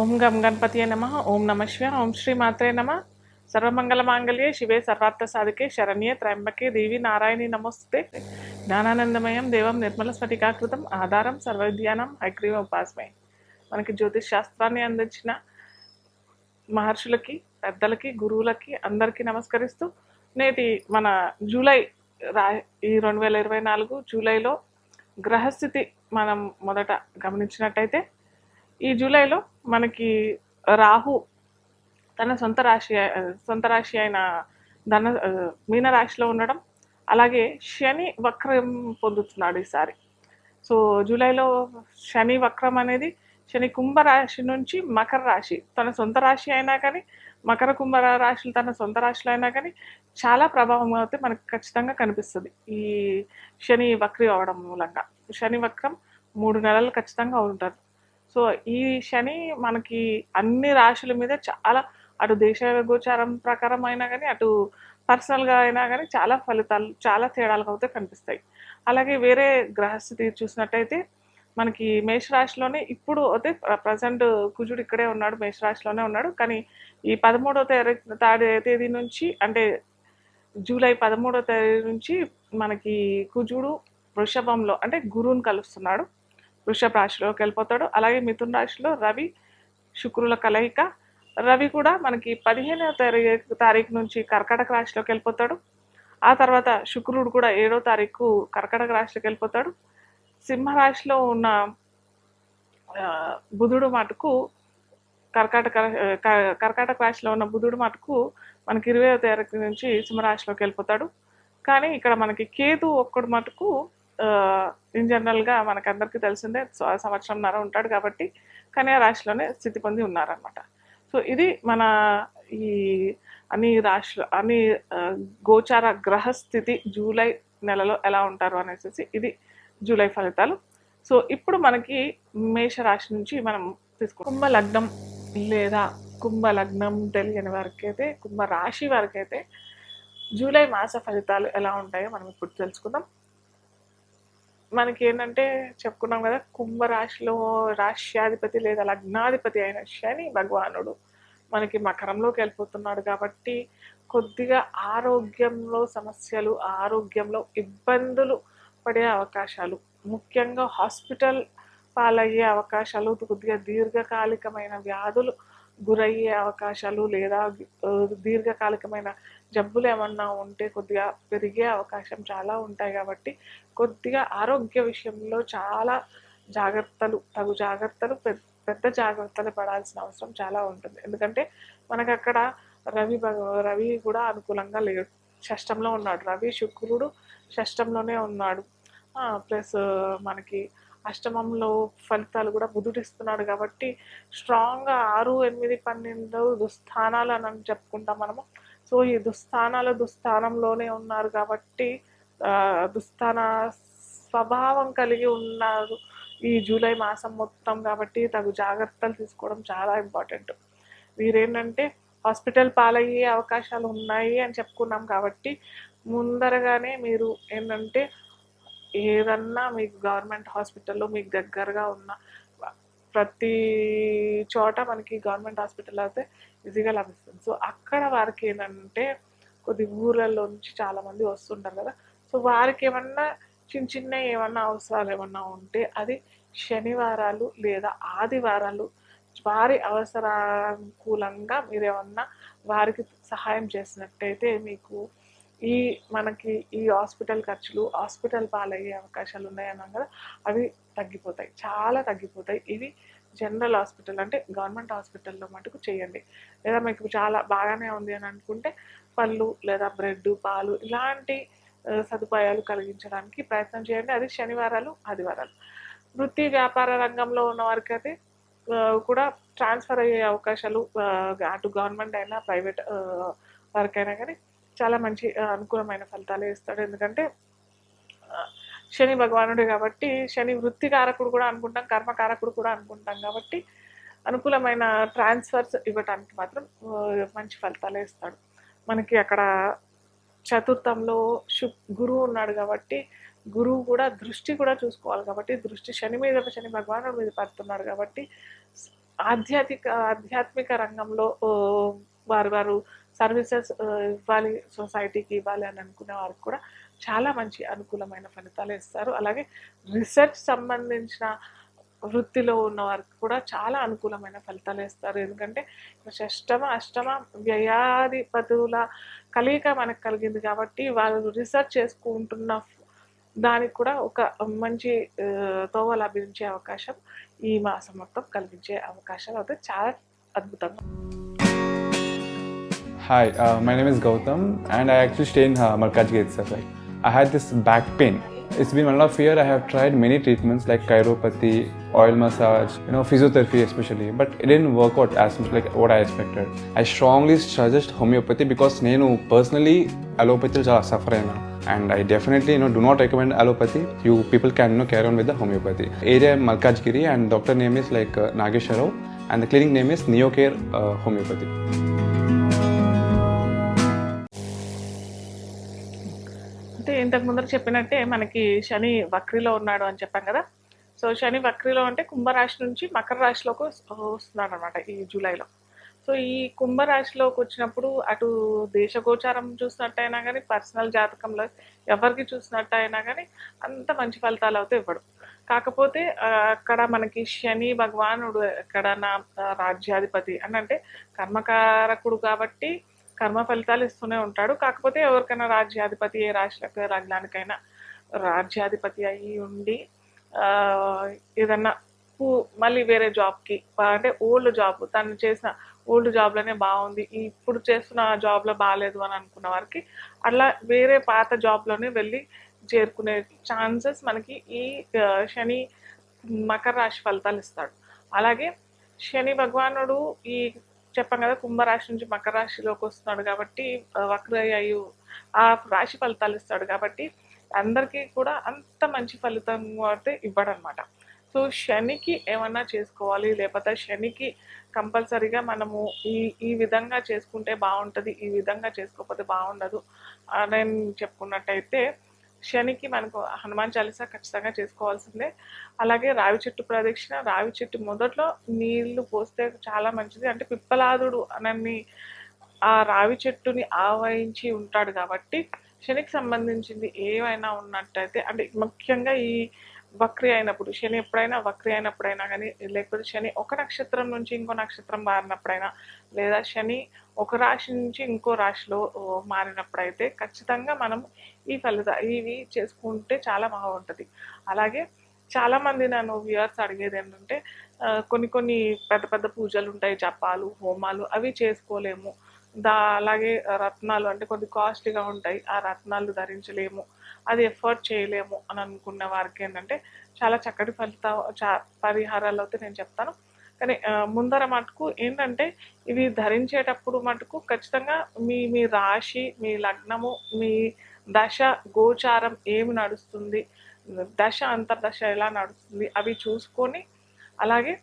ఓం గం గణపతియే నమ. ఓం నమ శివ. ఓం శ్రీ మాత్రే నమ. సర్వమంగళ మాంగళ్యే శివే. సర్వార్థ సాధికే శరణ్యే త్రయంబకే దేవి నారాయణి నమస్తే జ్ఞానానందమయం దేవం నిర్మల స్ఫటికాకృతం ఆధారం సర్వవిద్యానం హైగ్రీవ ఉపాసమయం మనకి జ్యోతిష్ శాస్త్రాన్ని అందించిన మహర్షులకి పెద్దలకి గురువులకి అందరికీ నమస్కరిస్తూ నేటి మన జూలై రా ఈ రెండు వేల ఇరవై నాలుగు జూలైలో గ్రహస్థితి మనం మొదట గమనించినట్టయితే ఈ జూలైలో మనకి రాహు తన సొంత రాశి సొంత రాశి అయిన ధన మీన రాశిలో ఉండడం అలాగే శని వక్రం పొందుతున్నాడు ఈసారి. సో జూలైలో శని వక్రం అనేది శని కుంభ రాశి నుంచి మకర రాశి. తన సొంత రాశి అయినా కానీ మకర కుంభ రాశులు తన సొంత రాశిలో అయినా కానీ చాలా ప్రభావం అయితే మనకు ఖచ్చితంగా కనిపిస్తుంది ఈ శని వక్రి అవడం మూలంగా. శని వక్రం మూడు నెలలు ఖచ్చితంగా ఉంటారు సో ఈ శని మనకి అన్ని రాశుల మీద చాలా అటు దేశ గోచారం ప్రకారం అయినా కానీ అటు పర్సనల్గా అయినా కానీ చాలా ఫలితాలు చాలా తేడాలు అయితే కనిపిస్తాయి. అలాగే వేరే గ్రహస్థితి చూసినట్టయితే మనకి మేషరాశిలోనే ఇప్పుడు అయితే ప్రజెంట్ కుజుడు ఇక్కడే ఉన్నాడు మేషరాశిలోనే ఉన్నాడు. కానీ ఈ పదమూడవ తేదీ తాడే తేదీ నుంచి అంటే జూలై పదమూడవ తేదీ నుంచి మనకి కుజుడు వృషభంలో అంటే గురువుని కలుస్తున్నాడు. వృషభ రాశిలోకి వెళ్ళిపోతాడు. అలాగే మిథున రాశిలో రవి శుక్రుల కలయిక. రవి కూడా మనకి పదిహేనవ తారీఖు తారీఖు నుంచి కర్కాటక రాశిలోకి వెళ్ళిపోతాడు. ఆ తర్వాత శుక్రుడు కూడా ఏడో తారీఖు కర్కటక రాశిలోకి వెళ్ళిపోతాడు. సింహరాశిలో ఉన్న బుధుడు మటుకు కర్కాటక క- కర్కాటక రాశిలో ఉన్న బుధుడు మటుకు మనకి ఇరవై తారీఖు నుంచి సింహరాశిలోకి వెళ్ళిపోతాడు. కానీ ఇక్కడ మనకి కేతు ఒక్కడు మటుకు ఇన్ జనరల్గా మనకందరికీ తెలిసిందే సంవత్సరం సంవత్సరంన్నర ఉంటాడు కాబట్టి కన్యా రాశిలోనే స్థితి పొంది ఉన్నారనమాట సో ఇది మన ఈ అన్ని రాశులు అన్ని గోచార గోచార గ్రహస్థితి జూలై నెలలో ఎలా ఉంటారు అనేసి ఇది జూలై ఫలితాలు. సో ఇప్పుడు మనకి మేష రాశి నుంచి మనం తీసుకో కుంభ లగ్నం లేదా కుంభ లగ్నం తెలియని వారికైతే కుంభ రాశి వారికైతే జూలై మాస ఫలితాలు ఎలా ఉంటాయో మనం ఇప్పుడు తెలుసుకుందాం. మనకి ఏంటంటే చెప్పుకున్నాం కదా కుంభ రాశిలో రాష్ట్రాధిపతి లేదా లగ్నాధిపతి అయిన శని భగవానుడు మనకి మకరంలోకి వెళ్ళిపోతున్నాడు కాబట్టి కొద్దిగా ఆరోగ్యంలో సమస్యలు ఆరోగ్యంలో ఇబ్బందులు పడే అవకాశాలు ముఖ్యంగా హాస్పిటల్ పాలయ్యే అవకాశాలు కొద్దిగా దీర్ఘకాలికమైన వ్యాధులు గురయ్యే అవకాశాలు లేదా దీర్ఘకాలికమైన జబ్బులు ఏమన్నా ఉంటే కొద్దిగా పెరిగే అవకాశం చాలా ఉంటాయి కాబట్టి కొద్దిగా ఆరోగ్య విషయంలో చాలా జాగ్రత్తలు తగు జాగ్రత్తలు పెద్ద పెద్ద జాగ్రత్తలు పడాల్సిన అవసరం చాలా ఉంటుంది. ఎందుకంటే మనకు అక్కడ రవి రవి కూడా అనుకూలంగా లేడు. షష్టంలో ఉన్నాడు. రవి శుక్రుడు షష్టంలోనే ఉన్నాడు. ప్లస్ మనకి అష్టమంలో ఫలితాలు కూడా బుధుడు ఇస్తున్నాడు కాబట్టి స్ట్రాంగ్గా ఆరు ఎనిమిది పన్నెండు దుస్థానాలు అని చెప్పుకుంటాం మనము. సో ఈ దుస్థానాలు దుస్థానంలోనే ఉన్నారు కాబట్టి దుస్థాన స్వభావం కలిగి ఉన్నారు ఈ జూలై మాసం మొత్తం కాబట్టి తగు జాగ్రత్తలు తీసుకోవడం చాలా ఇంపార్టెంట్. వీరేంటంటే హాస్పిటల్ పాలయ్యే అవకాశాలు ఉన్నాయి అని చెప్పుకున్నాం కాబట్టి ముందరగానే మీరు ఏంటంటే ఏదన్నా మీకు గవర్నమెంట్ హాస్పిటల్లో మీకు దగ్గరగా ఉన్న ప్రతి చోట మనకి గవర్నమెంట్ హాస్పిటల్ అయితే ఈజీగా లభిస్తుంది. సో అక్కడ వారికి ఏంటంటే కొద్ది ఊర్లలో నుంచి చాలామంది వస్తుంటారు కదా. సో వారికి ఏమన్నా చిన్న చిన్న ఏమన్నా అవసరాలు ఏమన్నా ఉంటే అది శనివారాలు లేదా ఆదివారాలు వారి అవసరానుకూలంగా మీరు ఏమన్నా వారికి సహాయం చేసినట్టయితే మీకు ఈ మనకి ఈ హాస్పిటల్ ఖర్చులు హాస్పిటల్ పాలయ్యే అవకాశాలు ఉన్నాయన్నాం కదా అవి తగ్గిపోతాయి. చాలా తగ్గిపోతాయి. ఇవి జనరల్ హాస్పిటల్ అంటే గవర్నమెంట్ హాస్పిటల్లో మటుకు చేయండి. లేదా మీకు చాలా బాగానే ఉంది అని అనుకుంటే పళ్ళు లేదా బ్రెడ్ పాలు ఇలాంటి సదుపాయాలు కలిగించడానికి ప్రయత్నం చేయండి. అది శనివారాలు ఆదివారాలు. వృత్తి వ్యాపార రంగంలో ఉన్న వారికి అయితే కూడా ట్రాన్స్ఫర్ అయ్యే అవకాశాలు అటు గవర్నమెంట్ అయినా ప్రైవేట్ వర్క్ అయినా కానీ చాలా మంచి అనుకూలమైన ఫలితాలు ఇస్తాడు. ఎందుకంటే శని భగవానుడే కాబట్టి శని వృత్తి కారకుడు కూడా అనుకుంటాం కర్మకారకుడు కూడా అనుకుంటాం కాబట్టి అనుకూలమైన ట్రాన్స్ఫర్స్ ఇవ్వటానికి మాత్రం మంచి ఫలితాలే ఇస్తాడు. మనకి అక్కడ చతుర్థంలో శు గురువు ఉన్నాడు కాబట్టి గురువు కూడా దృష్టి కూడా చూసుకోవాలి కాబట్టి దృష్టి శని మీద శని భగవానుడి మీద పడుతున్నాడు కాబట్టి ఆధ్యాత్మిక ఆధ్యాత్మిక రంగంలో వారు వారు సర్వీసెస్ ఇవ్వాలి సొసైటీకి ఇవ్వాలి అని అనుకునే వారికి కూడా చాలా మంచి అనుకూలమైన ఫలితాలు ఇస్తారు. అలాగే రీసెర్చ్ సంబంధించిన వృత్తిలో ఉన్న వారికి కూడా చాలా అనుకూలమైన ఫలితాలు ఇస్తారు. ఎందుకంటే షష్టమ అష్టమ వ్యయాధిపతుల కలయిక మనకు కలిగింది కాబట్టి వాళ్ళు రీసెర్చ్ చేసుకుంటున్న దానికి కూడా ఒక మంచి తోవ లభించే అవకాశం ఈ మాసం మొత్తం కలిగించే అవకాశాలు అయితే చాలా అద్భుతంగా Hi, uh, my name is Gautam, and I actually stay in uh, Malkajgiri itself. Like, I had this back pain. It's been one and a half year. I have tried many treatments like chiropathy, oil massage, you know, physiotherapy especially, but it didn't work out as much like what I expected. I strongly suggest homeopathy because నేను personally allopathy చాలా suffer అయినా and I definitely you know do not recommend allopathy. You people can you know carry on with the homeopathy. Area Malkajgiri and doctor name is like uh, Nagesha Rao and the clinic name is Neocare uh, Homeopathy. ఇంతకు ముందర చెప్పినట్టే మనకి శని వక్రిలో ఉన్నాడు అని చెప్పాం కదా. So శని వక్రిలో అంటే కుంభరాశి నుంచి మకర రాశిలోకి వస్తున్నాడు అనమాట ఈ జూలైలో. సో ఈ కుంభరాశిలోకి వచ్చినప్పుడు అటు దేశగోచారం చూసినట్టయినా కానీ పర్సనల్ జాతకంలో ఎవరికి చూసినట్టయినా కానీ అంత మంచి ఫలితాలు అయితే ఇవ్వడు. కాకపోతే అక్కడ మనకి శని భగవానుడు ఎక్కడ నా రాజ్యాధిపతి అని అంటే కర్మకారకుడు కాబట్టి కర్మ ఫలితాలు ఇస్తూనే ఉంటాడు. కాకపోతే ఎవరికైనా రాజ్యాధిపతి ఏ రాశిలకు ఏ లగ్నానికైనా రాజ్యాధిపతి అయి ఉండి ఏదన్నా మళ్ళీ వేరే జాబ్కి అంటే ఓల్డ్ జాబ్ తను చేసిన ఓల్డ్ జాబ్లోనే బాగుంది ఇప్పుడు చేస్తున్న జాబ్లో బాగాలేదు అని అనుకున్న వారికి అట్లా వేరే పాత జాబ్లోనే వెళ్ళి చేరుకునే ఛాన్సెస్ మనకి ఈ శని మకర రాశి ఫలితాలు ఇస్తాడు. అలాగే శని భగవానుడు ఈ చెప్పాం కదా కుంభరాశి నుంచి మకర రాశిలోకి వస్తున్నాడు కాబట్టి వక్రయ్యు ఆ రాశి ఫలితాలు ఇస్తాడు కాబట్టి అందరికీ కూడా అంత మంచి ఫలితం అయితే ఇవ్వడనమాట సో శనికి ఏమన్నా చేసుకోవాలి లేకపోతే శనికి కంపల్సరీగా మనము ఈ ఈ విధంగా చేసుకుంటే బాగుంటుంది ఈ విధంగా చేసుకోకపోతే బాగుండదు అని నేను చెప్పుకున్నట్టయితే శనికి మనకు హనుమాన్ చాలీసా ఖచ్చితంగా చేసుకోవాల్సిందే. అలాగే రావి చెట్టు ప్రదక్షిణ రావి చెట్టు మొదట్లో నీళ్ళు పోస్తే చాలా మంచిది. అంటే పిప్పలాదుడు అనని ఆ రావి చెట్టుని ఆవహించి ఉంటాడు కాబట్టి శనికి సంబంధించింది ఏమైనా ఉన్నట్టయితే అంటే ముఖ్యంగా ఈ వక్రి అయినప్పుడు శని ఎప్పుడైనా వక్రి అయినప్పుడైనా కానీ లేకపోతే శని ఒక నక్షత్రం నుంచి ఇంకో నక్షత్రం మారినప్పుడైనా లేదా శని ఒక రాశి నుంచి ఇంకో రాశిలో మారినప్పుడైతే ఖచ్చితంగా మనం ఈ ఫలిత ఇవి చేసుకుంటే చాలా బాగుంటుంది. అలాగే చాలామంది నన్ను వ్యూవర్స్ అడిగేది ఏంటంటే కొన్ని కొన్ని పెద్ద పెద్ద పూజలు ఉంటాయి జపాలు హోమాలు అవి చేసుకోలేము. దా అలాగే రత్నాలు అంటే కొద్ది కాస్ట్లీగా ఉంటాయి ఆ రత్నాలు ధరించలేము. అది ఎఫర్ట్ చేయలేము అని అనుకున్న వారికి ఏంటంటే చాలా చక్కటి ఫలిత చా పరిహారాలు అయితే నేను చెప్తాను. కానీ ముందర మటుకు ఏంటంటే ఇవి ధరించేటప్పుడు మటుకు ఖచ్చితంగా మీ మీ రాశి మీ లగ్నము మీ దశ గోచారం ఏమి నడుస్తుంది దశ అంతర్దశ ఎలా నడుస్తుంది అవి చూసుకొని అలాగే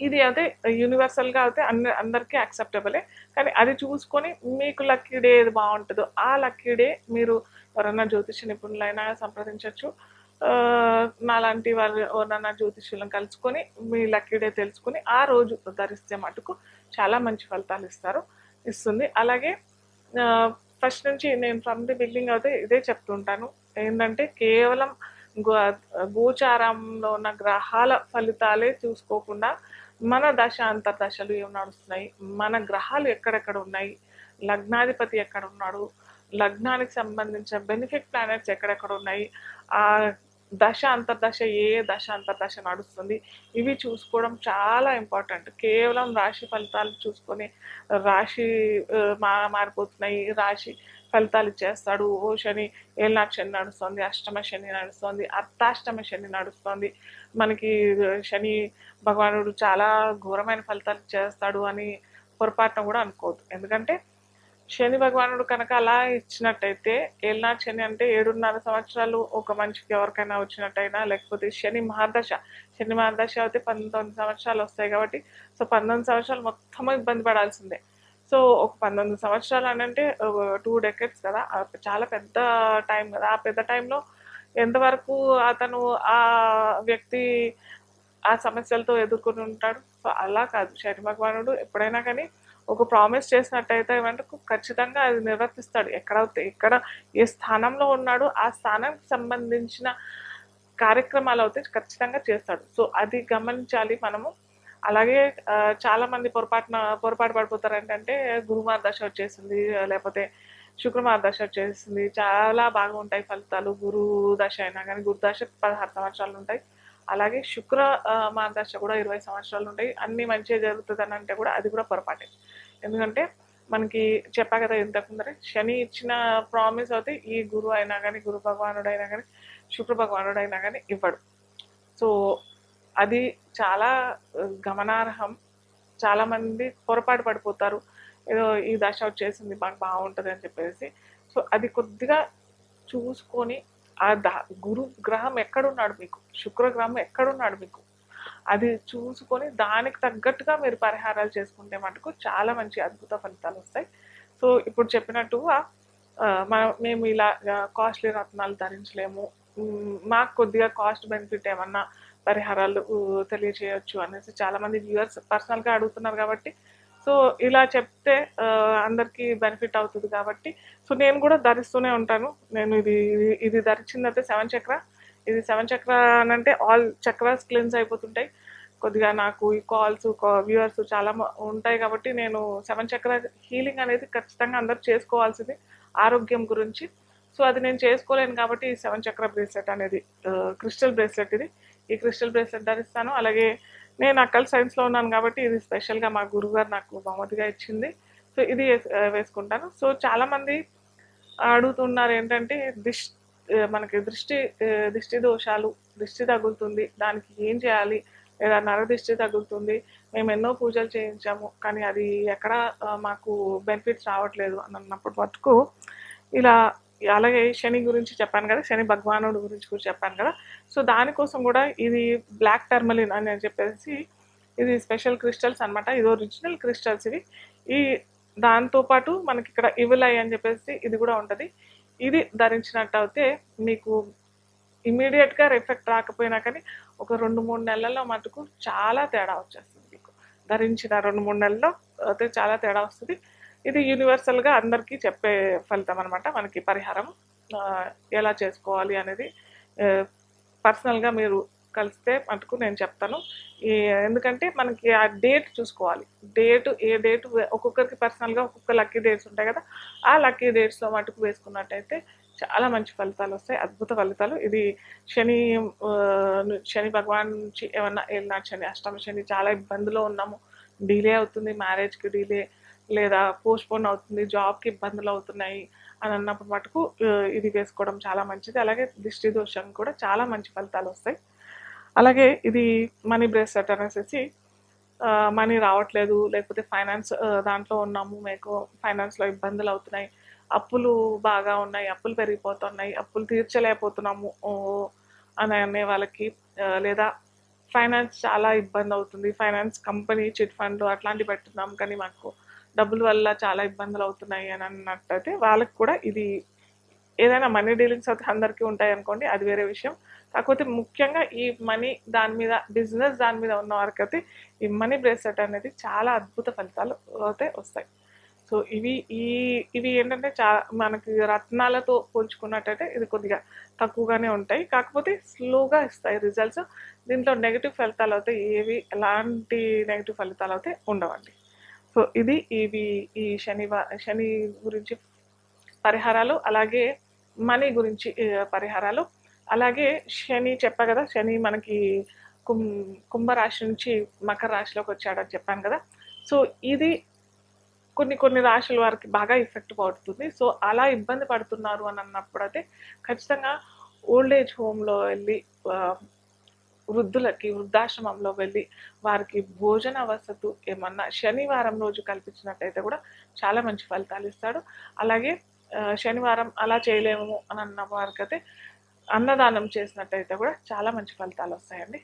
ఇది అయితే యూనివర్సల్గా అయితే అన్ని అందరికీ యాక్సెప్టబులే కానీ అది చూసుకొని మీకు లక్కీ డే ఏది బాగుంటుందో ఆ లక్కీ డే మీరు ఎవరైనా జ్యోతిష నిపుణులైనా సంప్రదించవచ్చు నాలాంటి వాళ్ళ ఎవరైనా జ్యోతిష్యులను కలుసుకొని మీ లక్కీ డే తెలుసుకొని ఆ రోజు ధరిస్తే మటుకు చాలా మంచి ఫలితాలు ఇస్తారు ఇస్తుంది. అలాగే ఫస్ట్ నుంచి నేను ఫ్రమ్ ది బిల్డింగ్ అయితే ఇదే చెప్తుంటాను. ఏంటంటే కేవలం గోచారంలో ఉన్న గ్రహాల ఫలితాలే చూసుకోకుండా మన దశ అంతర్దశలు ఏం నడుస్తున్నాయి? మన గ్రహాలు ఎక్కడెక్కడ ఉన్నాయి? లగ్నాధిపతి ఎక్కడ ఉన్నాడు? లగ్నానికి సంబంధించిన బెనిఫిట్ ప్లానెట్స్ ఎక్కడెక్కడ ఉన్నాయి? ఆ దశ అంతర్దశ ఏ దశ అంతర్దశ నడుస్తుంది ఇవి చూసుకోవడం చాలా ఇంపార్టెంట్ కేవలం రాశి ఫలితాలు చూసుకొని రాశి మా మారిపోతున్నాయి రాశి ఫలితాలు ఇచ్చేస్తాడు. ఓ శని ఏళ్ళనాటి శని నడుస్తుంది అష్టమ శని నడుస్తుంది అర్ధాష్టమ శని నడుస్తుంది. మనకి శని భగవానుడు చాలా ఘోరమైన ఫలితాలు చేస్తాడు అని పొరపాటున కూడా అనుకోవద్దు. ఎందుకంటే శని భగవానుడు కనుక అలా ఇచ్చినట్టయితే ఏళ్ళనాటి శని అంటే ఏడున్నర సంవత్సరాలు ఒక మనిషికి ఎవరికైనా వచ్చినట్టయినా లేకపోతే శని మహాదశ. శని మహాదశ అయితే పంతొమ్మిది సంవత్సరాలు వస్తాయి కాబట్టి సో పంతొమ్మిది సంవత్సరాలు మొత్తం ఇబ్బంది పడాల్సిందే. సో ఒక పంతొమ్మిది సంవత్సరాలు అని అంటే టూ డెకెట్స్ కదా చాలా పెద్ద టైం కదా. ఆ పెద్ద టైంలో ఎంతవరకు అతను ఆ వ్యక్తి ఆ సమస్యలతో ఎదుర్కొని ఉంటాడు? సో అలా కాదు. శని భగవానుడు ఎప్పుడైనా కానీ ఒక ప్రామిస్ చేసినట్టయితే ఏమంటే ఖచ్చితంగా అది నిర్వర్తిస్తాడు. ఎక్కడైతే ఎక్కడ ఏ స్థానంలో ఉన్నాడో ఆ స్థానానికి సంబంధించిన కార్యక్రమాలు అయితే ఖచ్చితంగా చేస్తాడు. సో అది గమనించాలి మనము. అలాగే చాలామంది చాలా మంది పొరపాటున పొరపాటు పడిపోతారు ఏంటంటే గురుమార్ దశ వచ్చేసింది లేకపోతే శుక్రమార దశ వచ్చేసింది చాలా బాగా ఉంటాయి ఫలితాలు. గురు దశ అయినా కానీ గురు దశ పదహారు సంవత్సరాలు ఉంటాయి. అలాగే శుక్ర ఆ, కూడా ఇరవై సంవత్సరాలు ఉంటాయి. అన్ని మంచిగా జరుగుతుంది అని అంటే కూడా అది కూడా పొరపాటే. ఎందుకంటే మనకి చెప్పా కదా ఇంతకుముందరే శని ఇచ్చిన ప్రామిస్ అయితే ఈ గురువు అయినా కానీ గురు భగవానుడు అయినా కానీ శుక్ర భగవానుడు అయినా కానీ ఇవ్వడు. సో అది చాలా గమనార్హం. చాలామంది పొరపాటు పడిపోతారు. ఏదో ఈ దశ వచ్చేసింది మాకు బాగుంటుంది అని చెప్పేసి. సో అది కొద్దిగా చూసుకొని ఆ ద గురు గ్రహం ఎక్కడున్నాడు మీకు? శుక్ర గ్రహం ఎక్కడున్నాడు మీకు? అది చూసుకొని దానికి తగ్గట్టుగా మీరు పరిహారాలు చేసుకుంటే మటుకు చాలా మంచి అద్భుత ఫలితాలు వస్తాయి. సో ఇప్పుడు చెప్పినట్టుగా ఆ, మనం మేము ఇలా కాస్ట్లీ రత్నాలు ధరించలేము. మాకు కొద్దిగా కాస్ట్ బెనిఫిట్ ఏమన్నా పరిహారాలు తెలియచేయచ్చు అనేసి చాలా మంది వ్యూవర్స్ పర్సనల్గా అడుగుతున్నారు కాబట్టి సో ఇలా చెప్తే అందరికీ బెనిఫిట్ అవుతుంది కాబట్టి. సో నేను కూడా ధరిస్తూనే ఉంటాను. నేను ఇది ఇది- ఇది ధరించిందైతే సెవెన్ చక్ర. ఇది సెవెన్ చక్ర అని అంటే ఆల్ చక్రాస్ క్లీన్స్ అయిపోతుంటాయి. కొద్దిగా నాకు ఈ కాల్స్ వ్యూవర్స్ చాలా ఉంటాయి కాబట్టి నేను సెవెన్ చక్ర హీలింగ్ అనేది ఖచ్చితంగా అందరు చేసుకోవాల్సింది ఆరోగ్యం గురించి. సో అది నేను చేసుకోలేను కాబట్టి ఈ సెవెన్ చక్ర బ్రేస్లెట్ అనేది క్రిస్టల్ బ్రేస్లెట్ ఇది. ఈ క్రిస్టల్ బ్రేస్లెట్ ధరిస్తాను. అలాగే నేను అక్కల్ సైన్స్లో ఉన్నాను కాబట్టి ఇది స్పెషల్గా మా గురుగారు నాకు బహుమతిగా ఇచ్చింది. సో ఇది వేస్- వేసుకుంటాను. సో చాలామంది అడుగుతున్నారు ఏంటంటే దిష్ uh, మనకి దృష్టి uh, దృష్టి దోషాలు దృష్టి తగులుతుంది దానికి ఏం చేయాలి? లేదా నర దృష్టి తగులుతుంది మేము ఎన్నో పూజలు చేయించాము కానీ అది ఎక్కడ మాకు బెనిఫిట్స్ రావట్లేదు అని అన్నప్పుడు మటుకు ఇలా అలాగే శని గురించి చెప్పాను కదా శని భగవానుడు గురించి కూడా చెప్పాను కదా. సో దానికోసం కూడా ఇది బ్లాక్ టర్మలిన్ అని చెప్పేసి ఇది స్పెషల్ క్రిస్టల్స్ అన్నమాట. ఇది ఒరిజినల్ క్రిస్టల్స్ ఇవి. ఈ దాంతోపాటు మనకి ఇక్కడ ఇవిలై అని చెప్పేసి ఇది కూడా ఉంటుంది. ఇది ధరించినట్టు అయితే మీకు ఇమీడియట్గా ఎఫెక్ట్ రాకపోయినా కానీ ఒక రెండు మూడు నెలల్లో మటుకు చాలా తేడా వచ్చేస్తుంది మీకు. ధరించిన రెండు మూడు నెలల్లో అయితే చాలా తేడా వస్తుంది. ఇది యూనివర్సల్గా అందరికీ చెప్పే ఫలితం అనమాట మనకి పరిహారం ఎలా చేసుకోవాలి అనేది పర్సనల్గా మీరు కలిస్తే మటుకు నేను చెప్తాను. ఈ ఎందుకంటే మనకి ఆ డేట్ చూసుకోవాలి. డేట్ ఏ డేట్ ఒక్కొక్కరికి పర్సనల్గా ఒక్కొక్క లక్కీ డేట్స్ ఉంటాయి కదా ఆ లక్కీ డేట్స్లో మటుకు వేసుకున్నట్టయితే చాలా మంచి ఫలితాలు వస్తాయి అద్భుత ఫలితాలు. ఇది శని శని భగవాన్ నుంచి ఏమన్నా ఏళ్ళనాడు శని అష్టమ శని చాలా ఇబ్బందులో ఉన్నాము. డిలే అవుతుంది మ్యారేజ్కి డిలే లేదా పోస్ట్పోన్ అవుతుంది జాబ్కి ఇబ్బందులు అవుతున్నాయి అని అన్నప్పుడు మటుకు ఇది వేసుకోవడం చాలా మంచిది. అలాగే దిష్టి దోషం కూడా చాలా మంచి ఫలితాలు వస్తాయి. అలాగే ఇది మనీ బ్రేస్లెట్ అనేసి మనీ రావట్లేదు లేకపోతే ఫైనాన్స్ దాంట్లో ఉన్నాము మీకు ఫైనాన్స్లో ఇబ్బందులు అవుతున్నాయి అప్పులు బాగా ఉన్నాయి అప్పులు పెరిగిపోతున్నాయి అప్పులు తీర్చలేకపోతున్నాము ఓ, అని అనే వాళ్ళకి లేదా ఫైనాన్స్ చాలా ఇబ్బంది అవుతుంది. ఫైనాన్స్ కంపెనీ చిట్ ఫండ్ అట్లాంటివి పెట్టున్నాం కానీ మాకు డబ్బుల వల్ల చాలా ఇబ్బందులు అవుతున్నాయి అని అన్నట్టయితే వాళ్ళకి కూడా ఇది ఏదైనా మనీ డీలింగ్స్ అయితే అందరికీ ఉంటాయి అనుకోండి అది వేరే విషయం. కాకపోతే ముఖ్యంగా ఈ మనీ దాని మీద బిజినెస్ దాని మీద ఉన్న వారికి అయితే ఈ మనీ బ్రేస్లెట్ అనేది చాలా అద్భుత ఫలితాలు అయితే వస్తాయి. సో ఇవి ఈ ఇవి ఏంటంటే చా మనకి రత్నాలతో పోల్చుకున్నట్టయితే ఇది కొద్దిగా తక్కువగానే ఉంటాయి. కాకపోతే స్లోగా ఇస్తాయి రిజల్ట్స్ దీంట్లో నెగిటివ్ ఫలితాలు అయితే ఏవి ఎలాంటి నెగిటివ్ ఫలితాలు అయితే ఉండవండి. సో ఇది ఇవి ఈ శని శని గురించి పరిహారాలు అలాగే మనీ గురించి పరిహారాలు. అలాగే శని చెప్పా కదా శని మనకి కుం కుంభరాశి నుంచి మకర రాశిలోకి వచ్చాడని చెప్పాను కదా. సో ఇది కొన్ని కొన్ని రాశుల వారికి బాగా ఎఫెక్ట్ పడుతుంది. సో అలా ఇబ్బంది పడుతున్నారు అని అన్నప్పుడు అయితే ఖచ్చితంగా ఓల్డ్ ఏజ్ హోమ్లో వెళ్ళి వృద్ధులకి వృద్ధాశ్రమంలో వెళ్ళి వారికి భోజన వసతు ఏమన్నా శనివారం రోజు కల్పించినట్టయితే కూడా చాలా మంచి ఫలితాలు ఇస్తాడు. అలాగే శనివారం అలా చేయలేము అని అన్న వారికైతే అన్నదానం చేసినట్టయితే కూడా చాలా మంచి ఫలితాలు వస్తాయండి.